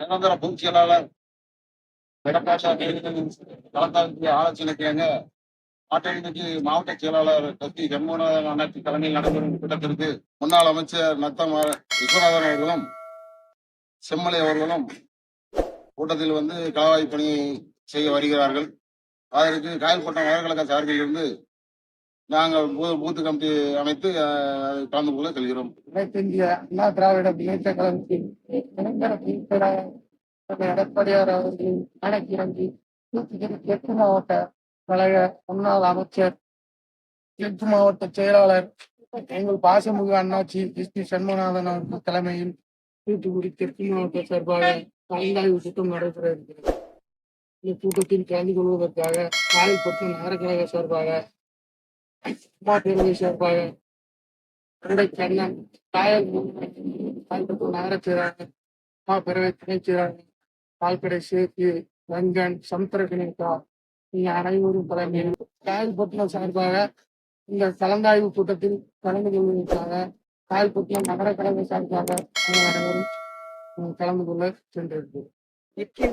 நிரந்தர பொதுச் செயலாளர் எடப்பாடி ஆலோசனைக்காக மாற்றத்திற்கு மாவட்ட செயலாளர் கஸ்தி ஜென்மோகன் தலைமையில் நடைபெறும் கூட்டத்திற்கு முன்னாள் அமைச்சர் நத்தம் விஸ்வநாதன் அவர்களும் செம்மலை அவர்களும் கூட்டத்தில் வந்து காவாய் பணி செய்ய வருகிறார்கள். அதற்கு காயல்பட்டம் வடகிழக்க சார்பில் இருந்து நாங்கள் பூத்து கமிட்டி அமைத்து கலந்து கொள்ள செல்கிறோம். இந்திய அண்ணா திராவிட முன்னேற்ற கழகத்தின் எடப்பாடியார் அவர்களின் தூத்துக்குடி தெற்கு மாவட்ட கழக முன்னாள் அமைச்சர் தெற்கு மாவட்ட செயலாளர் எங்கள் பாசமுக அண்ணாச்சி எஸ் பி சண்முகநாதன் அவர்கள் தலைமையில் தூத்துக்குடி தெற்கு மாவட்ட சார்பாக கலந்தாய்வு சுத்தம் நடைபெற இருக்கிறது. இந்த கூட்டத்தில் கலந்து கொள்வதற்காக காயல்பட்டு நகரக்கழக சார்பாக அம்மா பேரவை சார்பாக தந்தை கண்ணன் காயல் காயல்பட்டு நகர மா பிறவை பேரவை துணைச் செயலாளர் பால்கடை சேத்தி ரங்கன் சமுத்திரகணிகா நீங்க அனைவரும் தலைமையில் காயல்பட்டினம் சார்பாக இந்த கலந்தாய்வு கூட்டத்தில் கலந்து கொள்வதற்காக காயல்பட்டினம் நகர கழக சார்பாக நாங்கள் அனைவரும் கலந்து கொள்ள சென்றிருக்கிறோம். வெற்றி